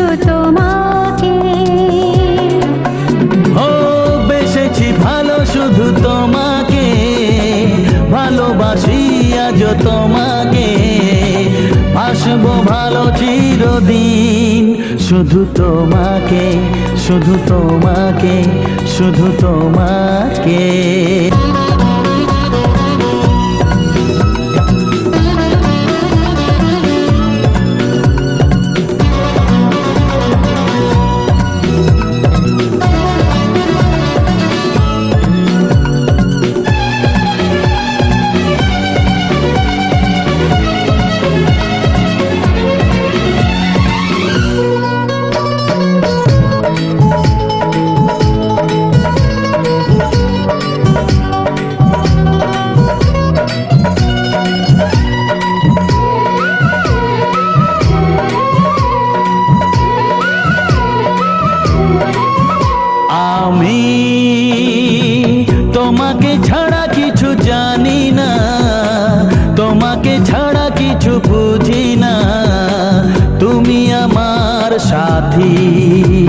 শুধু তোমাকে। ও বেসেছি ভালো শুধু তোমাকে। ভালোবাসি আজ তোমাকে। আসব ভালো চিরদিন শুধু তোমাকে শুধু তোমাকে শুধু তোমাকে। সাথী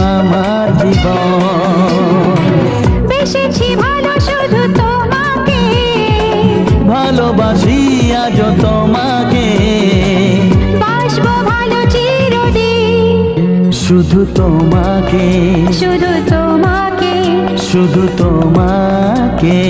আমার জীবন। ভালোবাসি আজ তোমাকে। শুধু তোমাকে। শুধু তোমাকে। শুধু তোমাকে।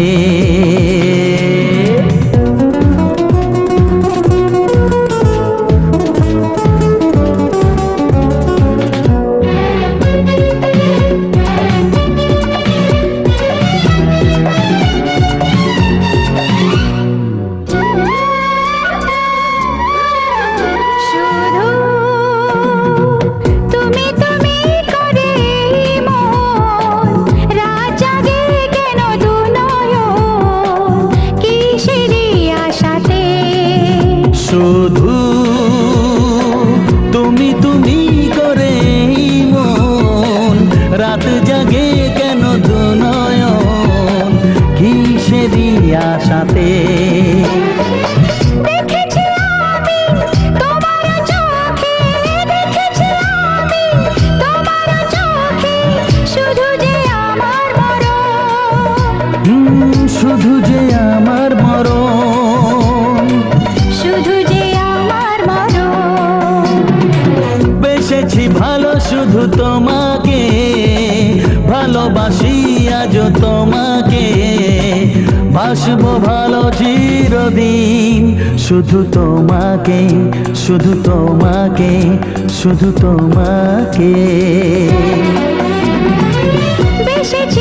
শুধু শুধু তোমাকে, ভালোবাসি আজ তোমাকে। বাসব ভালো চিরদিন, শুধু তোমাকে শুধু তোমাকে শুধু তোমাকে। বেসেছি